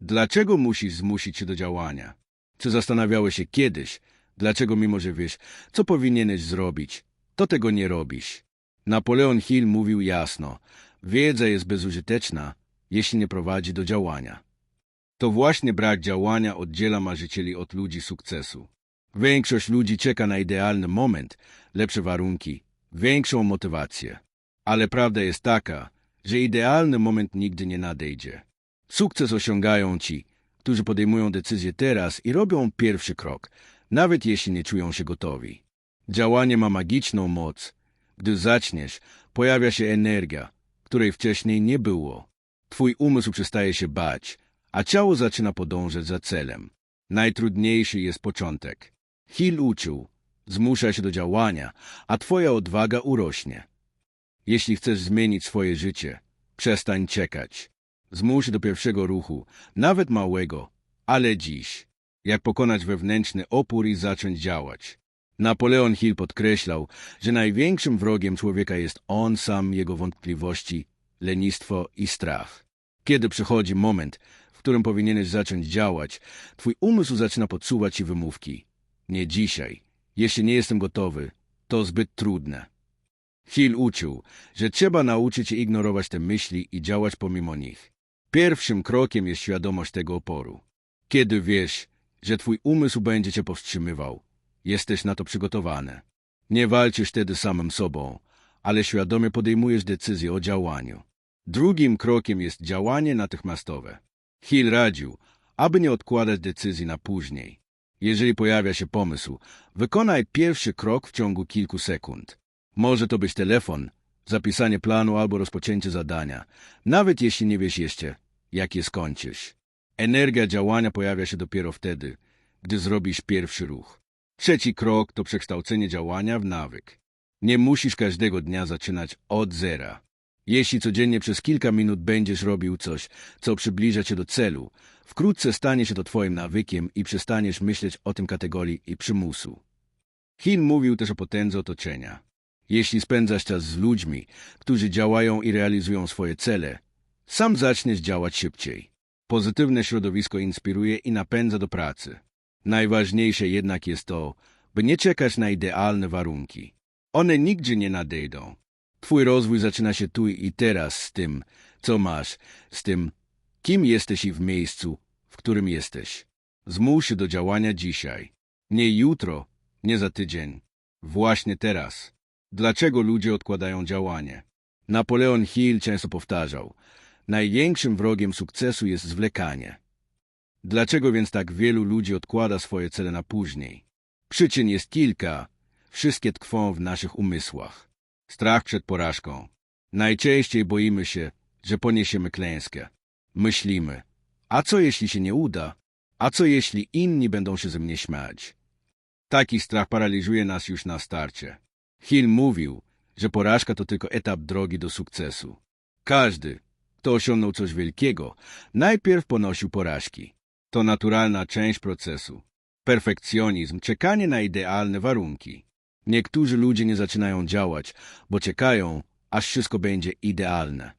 Dlaczego musisz zmusić się do działania? Czy zastanawiałeś się kiedyś, dlaczego mimo, że wiesz, co powinieneś zrobić, to tego nie robisz? Napoleon Hill mówił jasno, wiedza jest bezużyteczna, jeśli nie prowadzi do działania. To właśnie brak działania oddziela marzycieli od ludzi sukcesu. Większość ludzi czeka na idealny moment, lepsze warunki, większą motywację. Ale prawda jest taka, że idealny moment nigdy nie nadejdzie. Sukces osiągają ci, którzy podejmują decyzję teraz i robią pierwszy krok, nawet jeśli nie czują się gotowi. Działanie ma magiczną moc. Gdy zaczniesz, pojawia się energia, której wcześniej nie było. Twój umysł przestaje się bać, a ciało zaczyna podążać za celem. Najtrudniejszy jest początek. Hill uczył, zmusza się do działania, a twoja odwaga urośnie. Jeśli chcesz zmienić swoje życie, przestań czekać. Zmuś do pierwszego ruchu, nawet małego, ale dziś. Jak pokonać wewnętrzny opór i zacząć działać. Napoleon Hill podkreślał, że największym wrogiem człowieka jest on sam, jego wątpliwości, lenistwo i strach. Kiedy przychodzi moment, w którym powinieneś zacząć działać, twój umysł zaczyna podsuwać ci wymówki. Nie dzisiaj. Jeśli nie jestem gotowy, to zbyt trudne. Hill uczył, że trzeba nauczyć się ignorować te myśli i działać pomimo nich. Pierwszym krokiem jest świadomość tego oporu. Kiedy wiesz, że twój umysł będzie cię powstrzymywał, jesteś na to przygotowany. Nie walczysz wtedy samym sobą, ale świadomie podejmujesz decyzję o działaniu. Drugim krokiem jest działanie natychmiastowe. Hill radził, aby nie odkładać decyzji na później. Jeżeli pojawia się pomysł, wykonaj pierwszy krok w ciągu kilku sekund. Może to być telefon, zapisanie planu albo rozpoczęcie zadania, nawet jeśli nie wiesz jeszcze, jak je skończysz. Energia działania pojawia się dopiero wtedy, gdy zrobisz pierwszy ruch. Trzeci krok to przekształcenie działania w nawyk. Nie musisz każdego dnia zaczynać od zera. Jeśli codziennie przez kilka minut będziesz robił coś, co przybliża cię do celu, wkrótce stanie się to twoim nawykiem i przestaniesz myśleć o tym kategorii i przymusu. Hill mówił też o potędze otoczenia. Jeśli spędzasz czas z ludźmi, którzy działają i realizują swoje cele, sam zaczniesz działać szybciej. Pozytywne środowisko inspiruje i napędza do pracy. Najważniejsze jednak jest to, by nie czekać na idealne warunki. One nigdzie nie nadejdą. Twój rozwój zaczyna się tu i teraz z tym, co masz, z tym, kim jesteś i w miejscu, w którym jesteś. Zmuś się do działania dzisiaj. Nie jutro, nie za tydzień. Właśnie teraz. Dlaczego ludzie odkładają działanie? Napoleon Hill często powtarzał, największym wrogiem sukcesu jest zwlekanie. Dlaczego więc tak wielu ludzi odkłada swoje cele na później? Przyczyn jest kilka, wszystkie tkwią w naszych umysłach. Strach przed porażką. Najczęściej boimy się, że poniesiemy klęskę. Myślimy, a co jeśli się nie uda? A co jeśli inni będą się ze mnie śmiać? Taki strach paraliżuje nas już na starcie. Hill mówił, że porażka to tylko etap drogi do sukcesu. Każdy, kto osiągnął coś wielkiego, najpierw ponosił porażki. To naturalna część procesu. Perfekcjonizm, czekanie na idealne warunki. Niektórzy ludzie nie zaczynają działać, bo czekają, aż wszystko będzie idealne.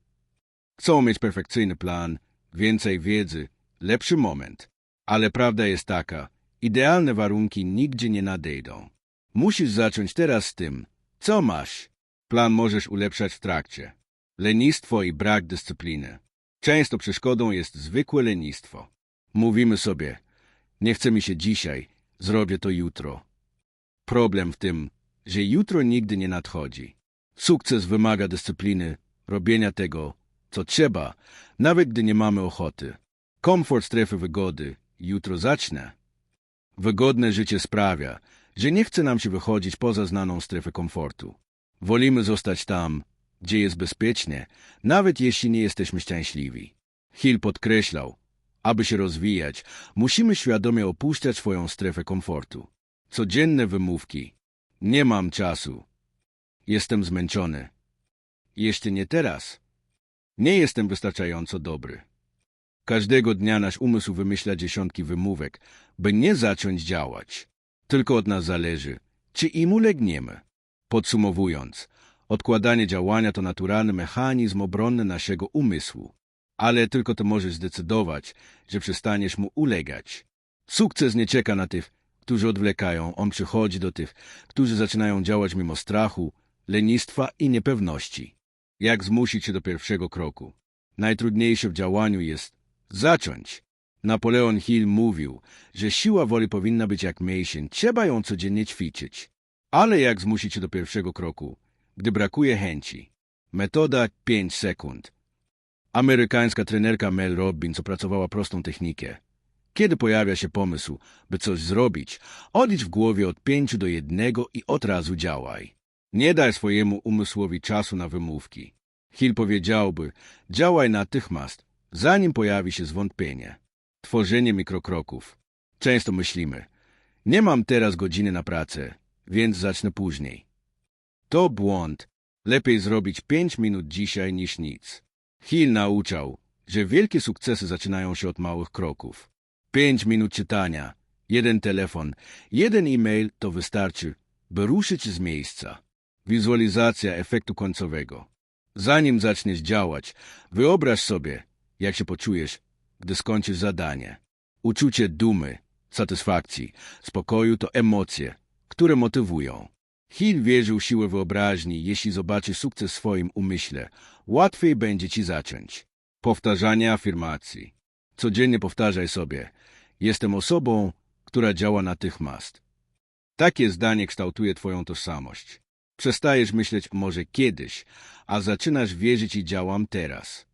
Chcą mieć perfekcyjny plan, więcej wiedzy, lepszy moment. Ale prawda jest taka, idealne warunki nigdzie nie nadejdą. Musisz zacząć teraz z tym, co masz. Plan możesz ulepszać w trakcie. Lenistwo i brak dyscypliny. Często przeszkodą jest zwykłe lenistwo. Mówimy sobie, nie chce mi się dzisiaj, zrobię to jutro. Problem w tym, że jutro nigdy nie nadchodzi. Sukces wymaga dyscypliny, robienia tego, co trzeba, nawet gdy nie mamy ochoty. Komfort strefy wygody, jutro zacznę. Wygodne życie sprawia, że nie chce nam się wychodzić poza znaną strefę komfortu. Wolimy zostać tam, gdzie jest bezpiecznie, nawet jeśli nie jesteśmy szczęśliwi. Hill podkreślał, aby się rozwijać, musimy świadomie opuszczać swoją strefę komfortu. Codzienne wymówki. Nie mam czasu. Jestem zmęczony. Jeszcze nie teraz. Nie jestem wystarczająco dobry. Każdego dnia nasz umysł wymyśla dziesiątki wymówek, by nie zacząć działać. Tylko od nas zależy, czy im ulegniemy. Podsumowując, odkładanie działania to naturalny mechanizm obronny naszego umysłu. ale tylko to możesz zdecydować, że przestaniesz mu ulegać. Sukces nie czeka na tych, którzy odwlekają, on przychodzi do tych, którzy zaczynają działać mimo strachu, lenistwa i niepewności. Jak zmusić się do pierwszego kroku? Najtrudniejsze w działaniu jest zacząć. Napoleon Hill mówił, że siła woli powinna być jak mięsień, trzeba ją codziennie ćwiczyć. Ale jak zmusić się do pierwszego kroku, gdy brakuje chęci? Metoda 5 sekund. Amerykańska trenerka Mel Robbins opracowała prostą technikę. Kiedy pojawia się pomysł, by coś zrobić, odlicz w głowie od pięciu do jednego i od razu działaj. Nie daj swojemu umysłowi czasu na wymówki. Hill powiedziałby, działaj natychmiast, zanim pojawi się zwątpienie. Tworzenie mikrokroków. Często myślimy, nie mam teraz godziny na pracę, więc zacznę później. To błąd. Lepiej zrobić pięć minut dzisiaj niż nic. Hill nauczał, że wielkie sukcesy zaczynają się od małych kroków. Pięć minut czytania, jeden telefon, jeden e-mail to wystarczy, by ruszyć z miejsca. Wizualizacja efektu końcowego. Zanim zaczniesz działać, wyobraź sobie, jak się poczujesz, gdy skończysz zadanie. Uczucie dumy, satysfakcji, spokoju to emocje, które motywują. Hill wierzył siłę wyobraźni, jeśli zobaczy sukces w swoim umyśle, łatwiej będzie ci zacząć. Powtarzanie afirmacji. Codziennie powtarzaj sobie, jestem osobą, która działa natychmiast. Takie zdanie kształtuje twoją tożsamość. Przestajesz myśleć może kiedyś, a zaczynasz wierzyć i działam teraz.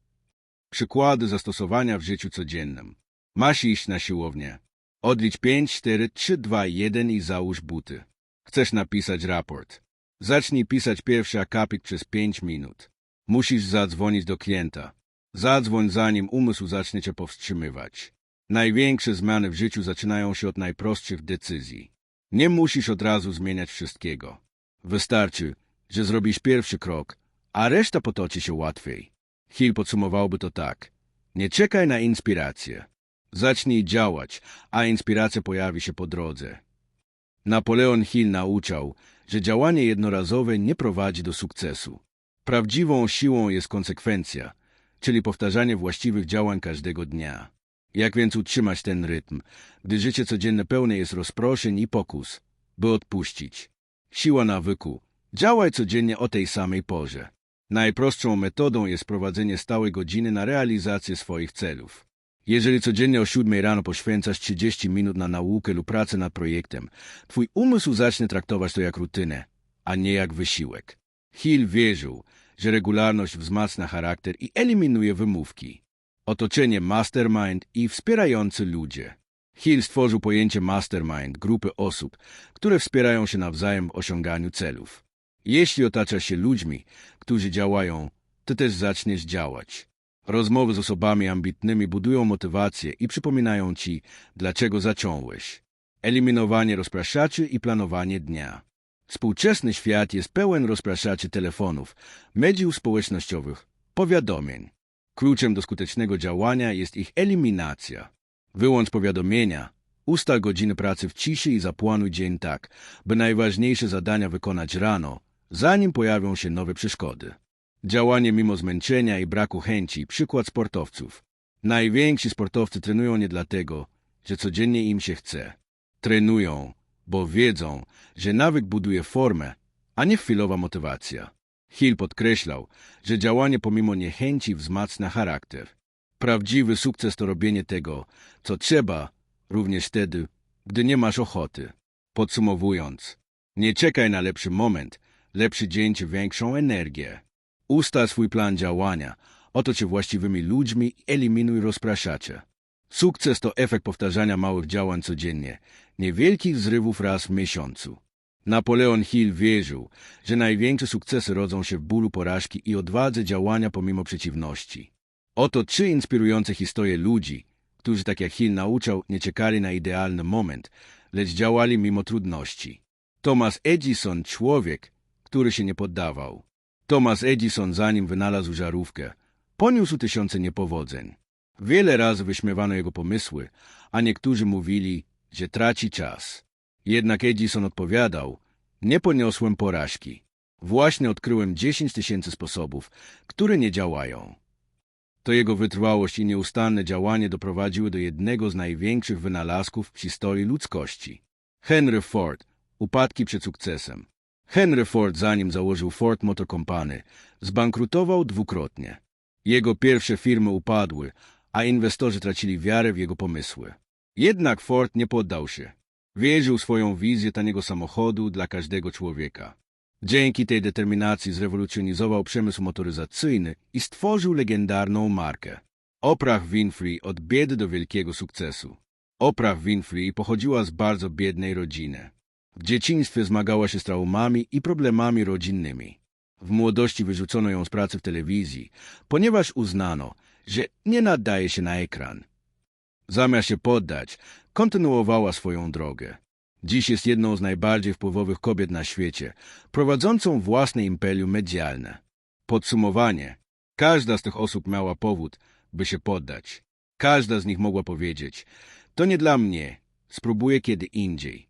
Przykłady zastosowania w życiu codziennym. Masz iść na siłownię. Odlicz 5, 4, 3, 2, 1 i załóż buty. Chcesz napisać raport. Zacznij pisać pierwszy akapit przez 5 minut. Musisz zadzwonić do klienta. Zadzwoń zanim umysł zacznie cię powstrzymywać. Największe zmiany w życiu zaczynają się od najprostszych decyzji. Nie musisz od razu zmieniać wszystkiego. Wystarczy, że zrobisz pierwszy krok, a reszta potoczy się łatwiej. Hill podsumowałby to tak. Nie czekaj na inspirację. Zacznij działać, a inspiracja pojawi się po drodze. Napoleon Hill nauczał, że działanie jednorazowe nie prowadzi do sukcesu. Prawdziwą siłą jest konsekwencja, czyli powtarzanie właściwych działań każdego dnia. Jak więc utrzymać ten rytm, gdy życie codzienne pełne jest rozproszeń i pokus, by odpuścić? Siła nawyku. Działaj codziennie o tej samej porze. Najprostszą metodą jest prowadzenie stałej godziny na realizację swoich celów. Jeżeli codziennie o 7 rano poświęcasz 30 minut na naukę lub pracę nad projektem, twój umysł zacznie traktować to jak rutynę, a nie jak wysiłek. Hill wierzył, że regularność wzmacnia charakter i eliminuje wymówki. Otoczenie mastermind i wspierający ludzie. Hill stworzył pojęcie mastermind, grupy osób, które wspierają się nawzajem w osiąganiu celów. Jeśli otaczasz się ludźmi, którzy działają, ty też zaczniesz działać. Rozmowy z osobami ambitnymi budują motywację i przypominają ci, dlaczego zacząłeś. Eliminowanie rozpraszaczy i planowanie dnia. Współczesny świat jest pełen rozpraszaczy telefonów, mediów społecznościowych, powiadomień. Kluczem do skutecznego działania jest ich eliminacja. Wyłącz powiadomienia, ustal godziny pracy w ciszy i zaplanuj dzień tak, by najważniejsze zadania wykonać rano, zanim pojawią się nowe przeszkody. Działanie mimo zmęczenia i braku chęci, przykład sportowców. Najwięksi sportowcy trenują nie dlatego, że codziennie im się chce. Trenują, bo wiedzą, że nawyk buduje formę, a nie chwilowa motywacja. Hill podkreślał, że działanie pomimo niechęci wzmacnia charakter. Prawdziwy sukces to robienie tego, co trzeba, również wtedy, gdy nie masz ochoty. Podsumowując, nie czekaj na lepszy moment, lepszy dzień czy większą energię. Ustal swój plan działania, otocz się właściwymi ludźmi i eliminuj rozpraszacze. Sukces to efekt powtarzania małych działań codziennie, niewielkich zrywów raz w miesiącu. Napoleon Hill wierzył, że największe sukcesy rodzą się w bólu porażki i odwadze działania pomimo przeciwności. Oto trzy inspirujące historie ludzi, którzy tak jak Hill nauczał, nie czekali na idealny moment, lecz działali mimo trudności. Thomas Edison, człowiek, który się nie poddawał. Thomas Edison, zanim wynalazł żarówkę, poniósł tysiące niepowodzeń. Wiele razy wyśmiewano jego pomysły, a niektórzy mówili, że traci czas. Jednak Edison odpowiadał, nie poniosłem porażki. Właśnie odkryłem 10 tysięcy sposobów, które nie działają. To jego wytrwałość i nieustanne działanie doprowadziły do jednego z największych wynalazków w historii ludzkości. Henry Ford. Upadki przed sukcesem. Henry Ford, zanim założył Ford Motor Company, zbankrutował dwukrotnie. Jego pierwsze firmy upadły, a inwestorzy tracili wiarę w jego pomysły. Jednak Ford nie poddał się. Wierzył swoją wizję taniego samochodu dla każdego człowieka. Dzięki tej determinacji zrewolucjonizował przemysł motoryzacyjny i stworzył legendarną markę. Oprah Winfrey od biedy do wielkiego sukcesu. Oprah Winfrey pochodziła z bardzo biednej rodziny. W dzieciństwie zmagała się z traumami i problemami rodzinnymi. W młodości wyrzucono ją z pracy w telewizji, ponieważ uznano, że nie nadaje się na ekran. Zamiast się poddać, kontynuowała swoją drogę. Dziś jest jedną z najbardziej wpływowych kobiet na świecie, prowadzącą własne imperium medialne. Podsumowanie. Każda z tych osób miała powód, by się poddać. Każda z nich mogła powiedzieć, to nie dla mnie, spróbuję kiedy indziej.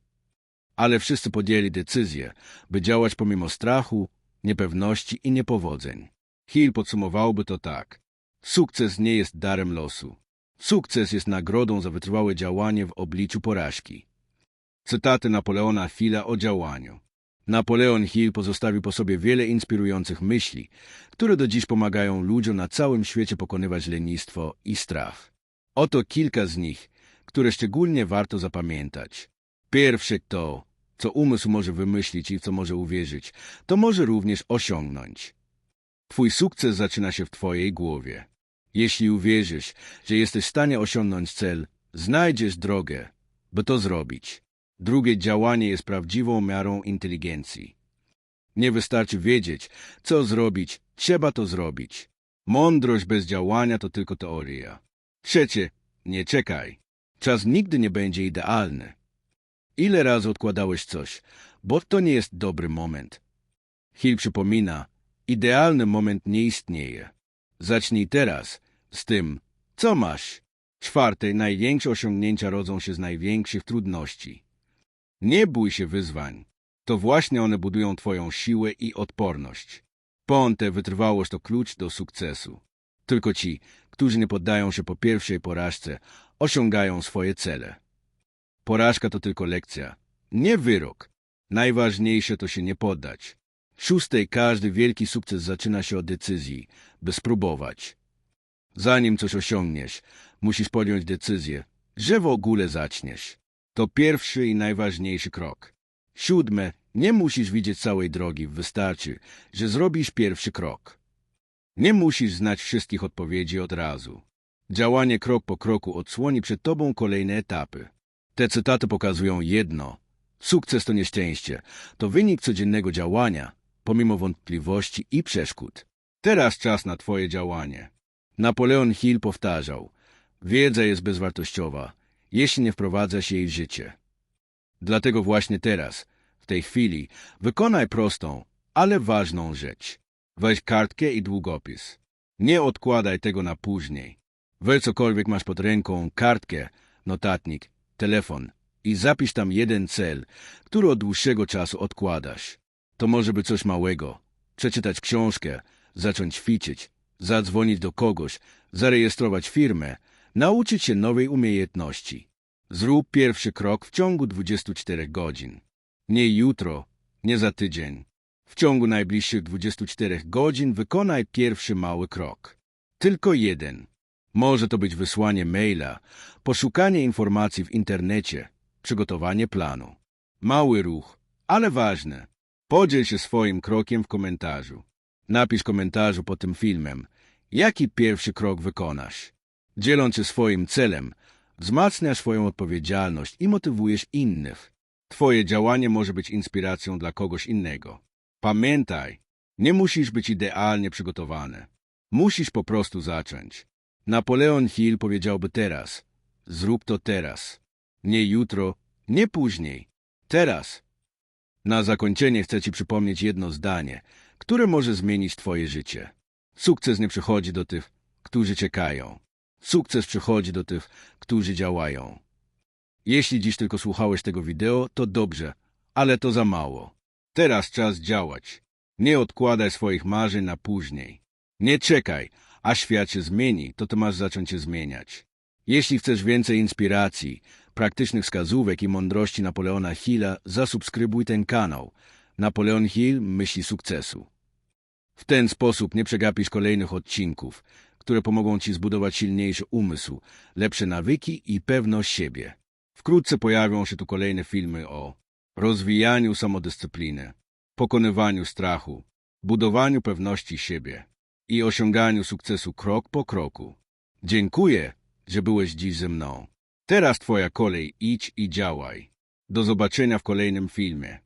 Ale wszyscy podjęli decyzję, by działać pomimo strachu, niepewności i niepowodzeń. Hill podsumowałby to tak. Sukces nie jest darem losu. Sukces jest nagrodą za wytrwałe działanie w obliczu porażki. Cytaty Napoleona Hilla o działaniu. Napoleon Hill pozostawił po sobie wiele inspirujących myśli, które do dziś pomagają ludziom na całym świecie pokonywać lenistwo i strach. Oto kilka z nich, które szczególnie warto zapamiętać. Pierwsze to, co umysł może wymyślić i w co może uwierzyć, to może również osiągnąć. Twój sukces zaczyna się w Twojej głowie. Jeśli uwierzysz, że jesteś w stanie osiągnąć cel, znajdziesz drogę, by to zrobić. Drugie działanie jest prawdziwą miarą inteligencji. Nie wystarczy wiedzieć, co zrobić, trzeba to zrobić. Mądrość bez działania to tylko teoria. Trzecie, nie czekaj. Czas nigdy nie będzie idealny. Ile razy odkładałeś coś, bo to nie jest dobry moment. Hill przypomina, idealny moment nie istnieje. Zacznij teraz z tym, co masz. Czwarte, największe osiągnięcia rodzą się z największych trudności. Nie bój się wyzwań. To właśnie one budują Twoją siłę i odporność. Ponte, wytrwałość to klucz do sukcesu. Tylko ci, którzy nie poddają się po pierwszej porażce, osiągają swoje cele. Porażka to tylko lekcja, nie wyrok. Najważniejsze to się nie poddać. Szóstej każdy wielki sukces zaczyna się od decyzji, by spróbować. Zanim coś osiągniesz, musisz podjąć decyzję, że w ogóle zaczniesz. To pierwszy i najważniejszy krok. Siódme, nie musisz widzieć całej drogi, wystarczy, że zrobisz pierwszy krok. Nie musisz znać wszystkich odpowiedzi od razu. Działanie krok po kroku odsłoni przed tobą kolejne etapy. Te cytaty pokazują jedno. Sukces to nieszczęście. To wynik codziennego działania, pomimo wątpliwości i przeszkód. Teraz czas na twoje działanie. Napoleon Hill powtarzał, wiedza jest bezwartościowa, jeśli nie wprowadza się jej w życie. Dlatego właśnie teraz, w tej chwili, wykonaj prostą, ale ważną rzecz. Weź kartkę i długopis. Nie odkładaj tego na później. Weź cokolwiek masz pod ręką, kartkę, notatnik, telefon i zapisz tam jeden cel, który od dłuższego czasu odkładasz. To może być coś małego. Przeczytać książkę, zacząć ćwiczyć, zadzwonić do kogoś, zarejestrować firmę, nauczyć się nowej umiejętności. Zrób pierwszy krok w ciągu 24 godzin. Nie jutro, nie za tydzień. W ciągu najbliższych 24 godzin wykonaj pierwszy mały krok. Tylko jeden. Może to być wysłanie maila, poszukanie informacji w internecie, przygotowanie planu. Mały ruch, ale ważny. Podziel się swoim krokiem w komentarzu. Napisz komentarzu pod tym filmem, jaki pierwszy krok wykonasz. Dzieląc się swoim celem, wzmacniasz swoją odpowiedzialność i motywujesz innych. Twoje działanie może być inspiracją dla kogoś innego. Pamiętaj, nie musisz być idealnie przygotowany. Musisz po prostu zacząć. Napoleon Hill powiedziałby teraz. Zrób to teraz. Nie jutro, nie później. Teraz. Na zakończenie chcę Ci przypomnieć jedno zdanie, które może zmienić Twoje życie. Sukces nie przychodzi do tych, którzy czekają. Sukces przychodzi do tych, którzy działają. Jeśli dziś tylko słuchałeś tego wideo, to dobrze, ale to za mało. Teraz czas działać. Nie odkładaj swoich marzeń na później. Nie czekaj, A świat się zmieni, to ty masz zacząć się zmieniać. Jeśli chcesz więcej inspiracji, praktycznych wskazówek i mądrości Napoleona Hilla, zasubskrybuj ten kanał. Napoleon Hill myśli sukcesu. W ten sposób nie przegapisz kolejnych odcinków, które pomogą ci zbudować silniejszy umysł, lepsze nawyki i pewność siebie. Wkrótce pojawią się tu kolejne filmy o rozwijaniu samodyscypliny, pokonywaniu strachu, budowaniu pewności siebie i osiąganiu sukcesu krok po kroku. Dziękuję, że byłeś dziś ze mną. Teraz twoja kolej, idź i działaj. Do zobaczenia w kolejnym filmie.